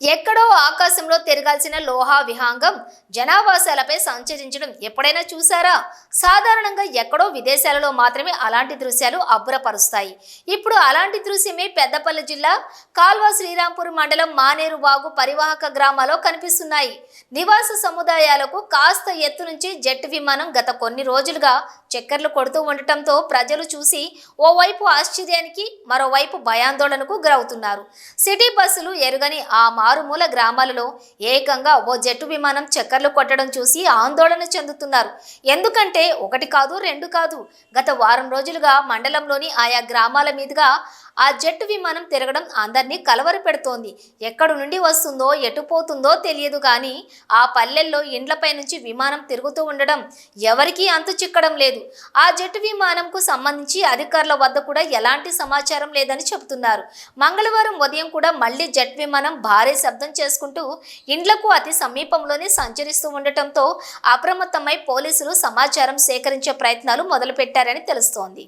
ఎక్కడో ఆకాశంలో తిరగాల్సిన లోహా విహాంగం జనావాసాలపై సంచరించడం ఎప్పుడైనా చూసారా సాధారణంగా ఎక్కడో విదేశాలలో మాత్రమే అలాంటి దృశ్యాలు అబ్బురపరుస్తాయి. ఇప్పుడు అలాంటి దృశ్యమే పెద్దపల్లి జిల్లా కాల్వ శ్రీరాంపూర్ మండలం మానేరు వాగు పరివాహక గ్రామాల్లో కనిపిస్తున్నాయి. నివాస సముదాయాలకు కాస్త ఎత్తు నుంచి జెట్ విమానం గత కొన్ని రోజులుగా చక్కర్లు కొడుతూ ఉండటంతో ప్రజలు చూసి ఓవైపు ఆశ్చర్యానికి మరోవైపు భయాందోళనకు గురవుతున్నారు. సిటీ బస్సులు ఎరుగని ఆ మారుమూల గ్రామాలలో ఏకంగా ఓ జట్టు విమానం చక్కర్లు కొట్టడం చూసి ఆందోళన చెందుతున్నారు. ఎందుకంటే ఒకటి కాదు రెండు కాదు. గత వారం రోజులుగా మండలంలోని ఆయా గ్రామాల మీదుగా ఆ జెట్ విమానం తిరగడం అందరినీ కలవర పెడుతోంది ఎక్కడి నుండి వస్తుందో ఎటు పోతుందో తెలియదు కానీ ఆ పల్లెల్లో ఇండ్లపై నుంచి విమానం తిరుగుతూ ఉండడం ఎవరికీ అంతు చిక్కడం లేదు. ఆ జెట్ విమానంకు సంబంధించి అధికారుల వద్ద కూడా ఎలాంటి సమాచారం లేదని చెబుతున్నారు. మంగళవారం ఉదయం కూడా మళ్ళీ జెట్ విమానం భారీ శబ్దం చేసుకుంటూ ఇండ్లకు అతి సమీపంలోనే సంచరిస్తూ ఉండటంతో అప్రమత్తమై పోలీసులు సమాచారం సేకరించే ప్రయత్నాలు మొదలుపెట్టారని తెలుస్తోంది.